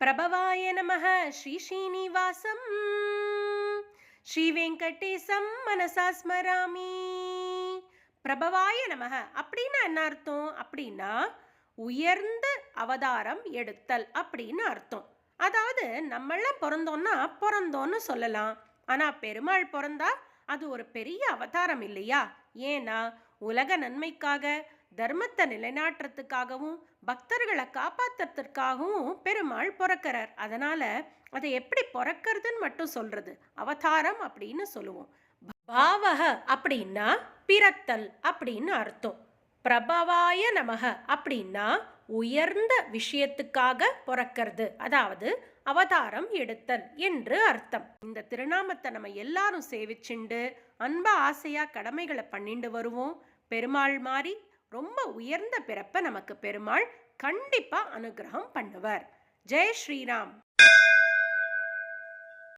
பிரபவாய நம ஸ்ரீ ஸ்ரீனிவாசம் ஸ்ரீ வெங்கடேசம் மனசா ஸ்மராமி. பிரபவாய நமக அப்படின்னா என்ன அர்த்தம்? அப்படின்னா உயர்ந்த அவதாரம் எடுத்தல் அப்படின்னு அர்த்தம். அதாவது நம்மளாம் பிறந்தோம்னா பிறந்தோன்னு சொல்லலாம். ஆனால் பெருமாள் பிறந்தா அது ஒரு பெரிய அவதாரம் இல்லையா? ஏன்னா உலக நன்மைக்காக தர்மத்தை நிலைநாட்டுறதுக்காகவும் பக்தர்களை காப்பாற்றுறதுக்காகவும் பெருமாள் பிறக்கிறார். அதனால் அதை எப்படி பிறக்கிறதுன்னு மட்டும் சொல்கிறது அவதாரம் அப்படின்னு சொல்லுவோம். பாவக அப்படின்னா பிறத்தல் அப்படின்னு அர்த்தம். பிரபவாய நமக அப்படின்னா உயர்ந்த விஷயத்துக்காக பிறக்கிறது. அதாவது அவதாரம் எடுத்தல் என்று அர்த்தம். இந்த திருநாமத்தை நம்ம எல்லாரும் சேவிச்சுண்டு அன்பா ஆசையா கடமைகளை பண்ணிண்டு வருவோம். பெருமாள் மாதிரி ரொம்ப உயர்ந்த பிறப்பை நமக்கு பெருமாள் கண்டிப்பா அனுகிரகம் பண்ணுவார். ஜெய் ஸ்ரீராம்.